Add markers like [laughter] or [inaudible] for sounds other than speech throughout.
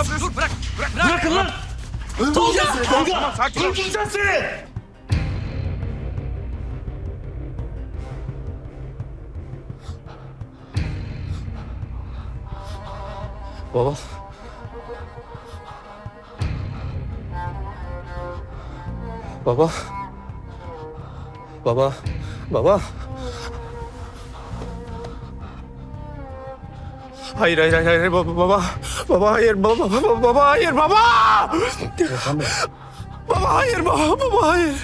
yapıyorsun? Dur bırak. Bırak. Bırakın lan. Tamam, Tolga. tamam, sakin ol. Öldüreceğiz seni. Baba. Baba. Baba. Baba. Hayır hayır hayır hayır baba baba baba hayır baba baba baba hayır baba baba hayır baba baba hayır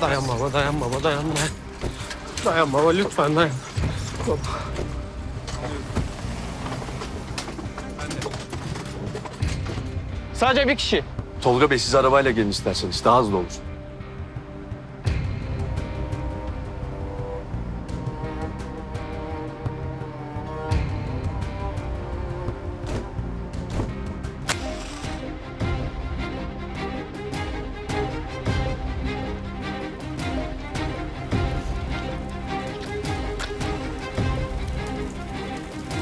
Dayan baba, dayan baba, dayan dayan. Dayan baba, lütfen dayan. Baba. Sadece bir kişi. Tolga Bey siz arabayla gelin isterseniz. Daha hızlı olur.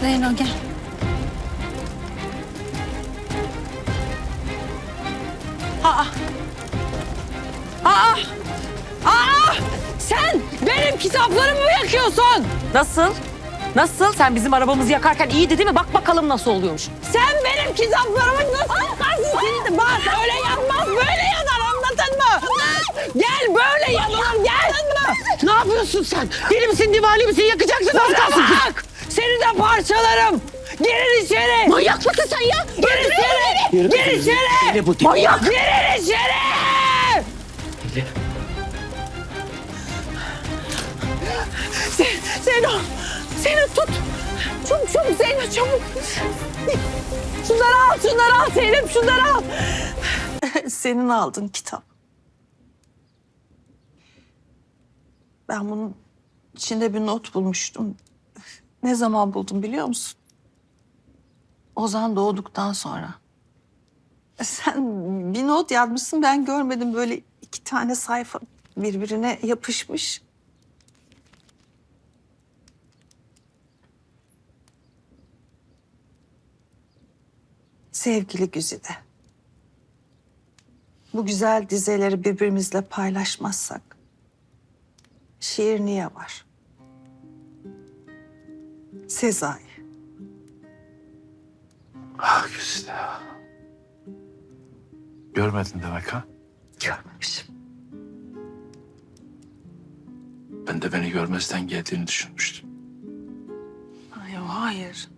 Zeyno gel. Kitaplarımı mı yakıyorsun? Nasıl? Nasıl? Sen bizim arabamızı yakarken iyiydi değil mi? Bak bakalım nasıl oluyormuş. Sen benim kitaplarımı nasıl yakarsın? Seni de bak öyle yanmaz böyle yanar anladın mı? Gel böyle yanılır gel. Ne yapıyorsun sen? Deli misin divali misin yakacaksın az kalsın. Bak seni de parçalarım. Girin içeri. Manyak mısın sen ya? Gir içeri. Gir içeri. Manyak. Girin içeri. Zeyno, Zeyno tut. Çabuk çabuk Zeyno çabuk. Şunları al, şunları al Zeynep, şunları al. [laughs] Senin aldığın kitap. Ben bunun içinde bir not bulmuştum. Ne zaman buldum biliyor musun? Ozan doğduktan sonra. Sen bir not yazmışsın ben görmedim böyle iki tane sayfa birbirine yapışmış. Sevgili Güzide. Bu güzel dizeleri birbirimizle paylaşmazsak şiir niye var? Sezai. Ah Güzide. Görmedin demek ha? Görmemişim. Ben de beni görmezden geldiğini düşünmüştüm. Ay, hayır.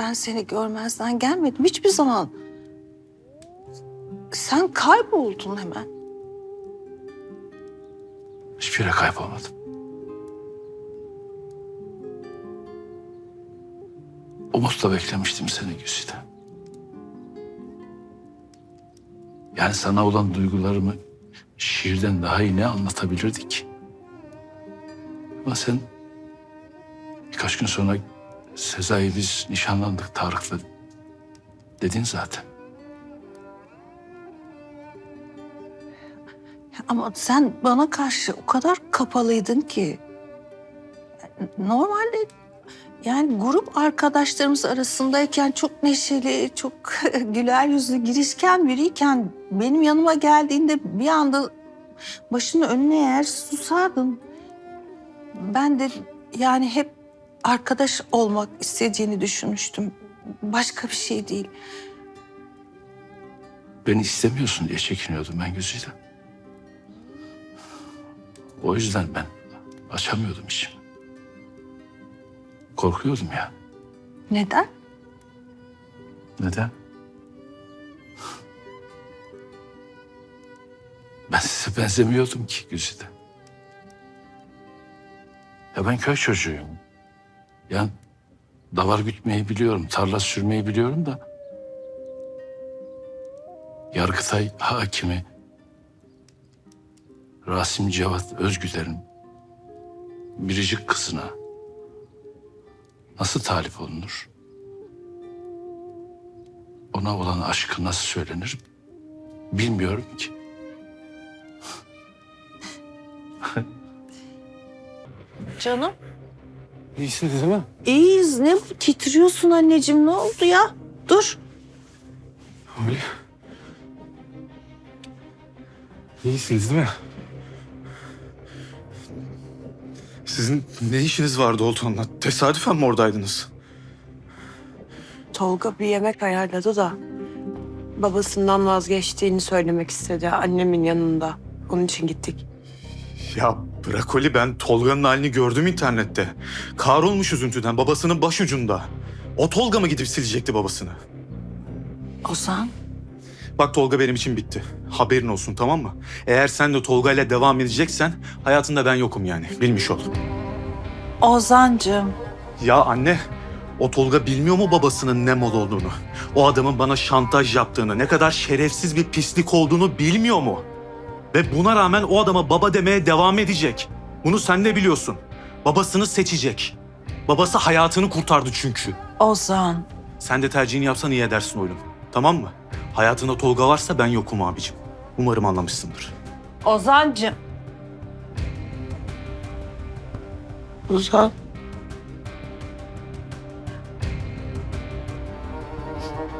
Ben seni görmezden gelmedim hiçbir zaman. Sen kayboldun hemen. Hiçbir yere kaybolmadım. Umutla beklemiştim seni Güzide. Yani sana olan duygularımı şiirden daha iyi ne anlatabilirdik? Ama sen birkaç gün sonra Sezai biz nişanlandık Tarık'la dedin zaten. Ama sen bana karşı o kadar kapalıydın ki. Normalde yani grup arkadaşlarımız arasındayken çok neşeli, çok [laughs] güler yüzlü, girişken biriyken benim yanıma geldiğinde bir anda başını önüne eğer susardın. Ben de yani hep arkadaş olmak istediğini düşünmüştüm. Başka bir şey değil. Beni istemiyorsun diye çekiniyordum ben Güzide. O yüzden ben açamıyordum içimi. Korkuyordum ya. Neden? Neden? Ben size benzemiyordum ki Güzide. Ya ben köy çocuğuyum. Ya davar gütmeyi biliyorum, tarla sürmeyi biliyorum da... Yargıtay hakimi Rasim Cevat Özgüder'in biricik kızına nasıl talip olunur? Ona olan aşkı nasıl söylenir? Bilmiyorum ki. Canım. İyisiniz değil mi? İyiyiz. Ne bu? Titriyorsun anneciğim. Ne oldu ya? Dur. Öyle. İyisiniz değil mi? Sizin ne işiniz vardı Oltan'la? Tesadüfen mi oradaydınız? Tolga bir yemek ayarladı da babasından vazgeçtiğini söylemek istedi annemin yanında. Onun için gittik. Ya bırakoli ben Tolga'nın halini gördüm internette. Kahrolmuş üzüntüden babasının başucunda. O Tolga mı gidip silecekti babasını? Ozan. Bak Tolga benim için bitti. Haberin olsun tamam mı? Eğer sen de Tolga ile devam edeceksen hayatında ben yokum yani. Bilmiş ol. Ozancığım. Ya anne, o Tolga bilmiyor mu babasının ne mal olduğunu? O adamın bana şantaj yaptığını, ne kadar şerefsiz bir pislik olduğunu bilmiyor mu? Ve buna rağmen o adama baba demeye devam edecek. Bunu sen de biliyorsun. Babasını seçecek. Babası hayatını kurtardı çünkü. Ozan. Sen de tercihini yapsan iyi edersin oğlum. Tamam mı? Hayatında Tolga varsa ben yokum abicim. Umarım anlamışsındır. Ozancığım. Ozan.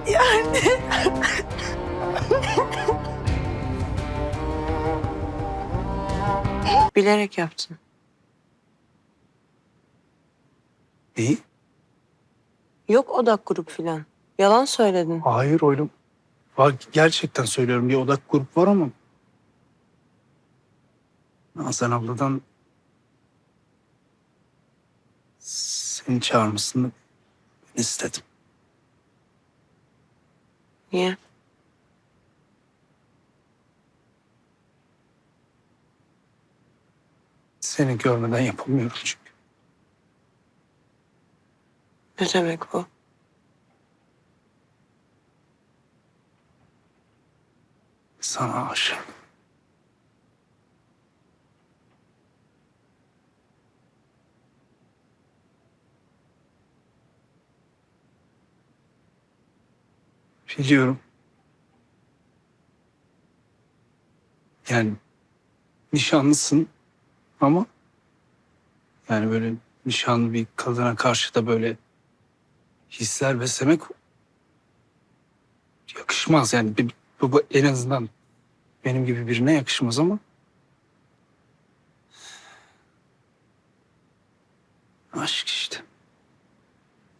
Yani... Bilerek yaptın. İyi. Yok odak grup filan. Yalan söyledin. Hayır oğlum. Bak gerçekten söylüyorum bir odak grup var ama Nazan abladan seni çağırmasını ben istedim. Niye? Seni görmeden yapamıyorum çünkü. Ne demek bu? Sana aşığım. Biliyorum. Yani nişanlısın ama yani böyle nişanlı bir kadına karşı da böyle hisler beslemek yakışmaz yani. Bu, bu en azından benim gibi birine yakışmaz ama aşk işte.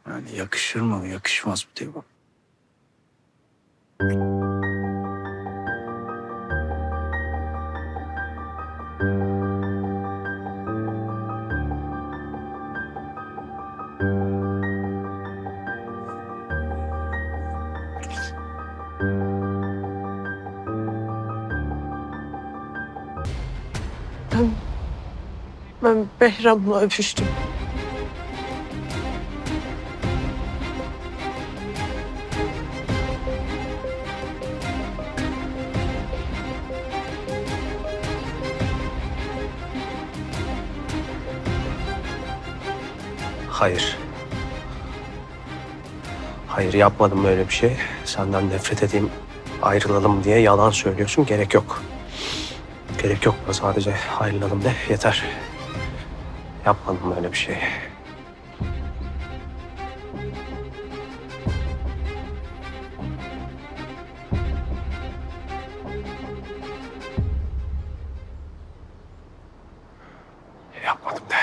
Yani yakışır mı yakışmaz mı diye bak. Ben Behram'la öpüştüm. Hayır. Hayır yapmadım böyle bir şey. Senden nefret edeyim, ayrılalım diye yalan söylüyorsun. Gerek yok. Gerek yok. Sadece ayrılalım de yeter. Yapmadım böyle bir şey. Yapmadım de.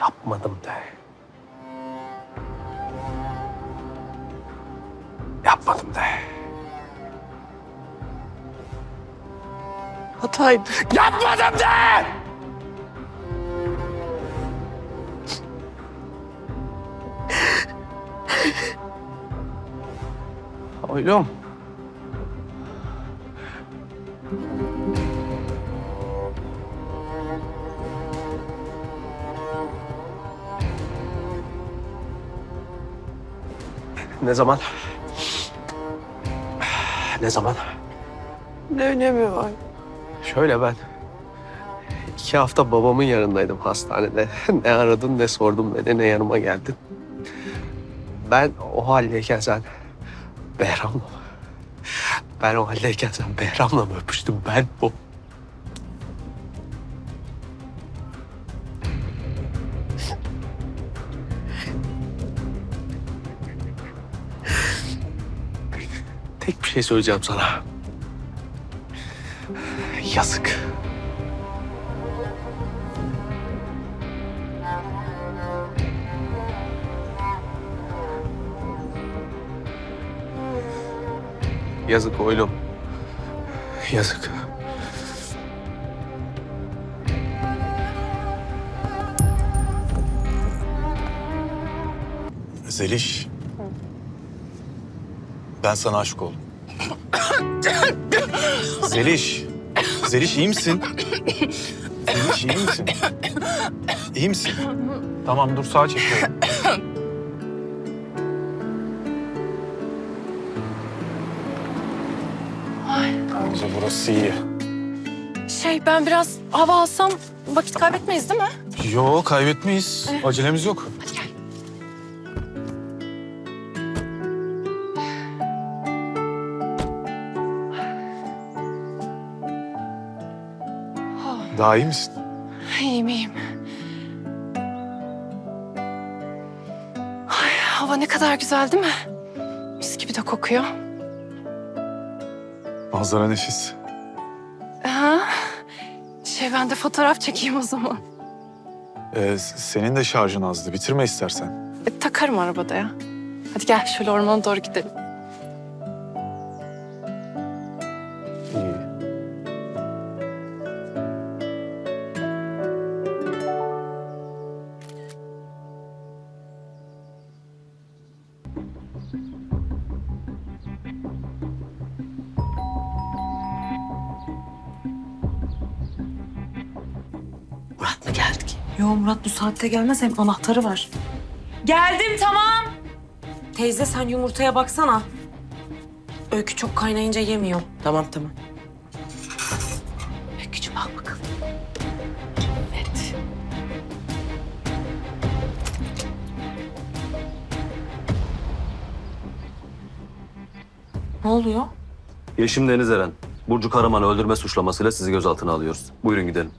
Yapmadım de. Yapmadım de. Hataydı. Yapmadım de! Oğlum. Ne zaman? Ne zaman? Ne önemi var? Şöyle ben iki hafta babamın yanındaydım hastanede. [laughs] ne aradın ne sordum beni ne yanıma geldin. Ben o haldeyken sen Behram'la mı? Ben o haldeyken sen Behram'la mı öpüştün? Ben o... Tek bir şey söyleyeceğim sana. Yazık. Yazık oğlum. Yazık. Zeliş. Ben sana aşık oldum. Zeliş. Zeliş iyi misin? Zeliş iyi misin? İyi misin? Tamam dur sağa çekiyorum. Bence burası iyi. Şey ben biraz hava alsam vakit kaybetmeyiz değil mi? Yo kaybetmeyiz. Acelemiz yok. Daha iyi misin? İyiyim iyiyim. Ay, hava ne kadar güzel değil mi? Mis gibi de kokuyor. Manzara nefis. Ha? Şey ben de fotoğraf çekeyim o zaman. Ee, senin de şarjın azdı. Bitirme istersen. E, takarım arabada ya. Hadi gel şöyle ormana doğru gidelim. Yo Murat bu saatte gelmez hem anahtarı var. Geldim tamam. Teyze sen yumurtaya baksana. Öykü çok kaynayınca yemiyor. Tamam tamam. Öykücüğüm al bakalım. Evet. Ne oluyor? Yeşim Deniz Eren. Burcu Karaman'ı öldürme suçlamasıyla sizi gözaltına alıyoruz. Buyurun gidelim.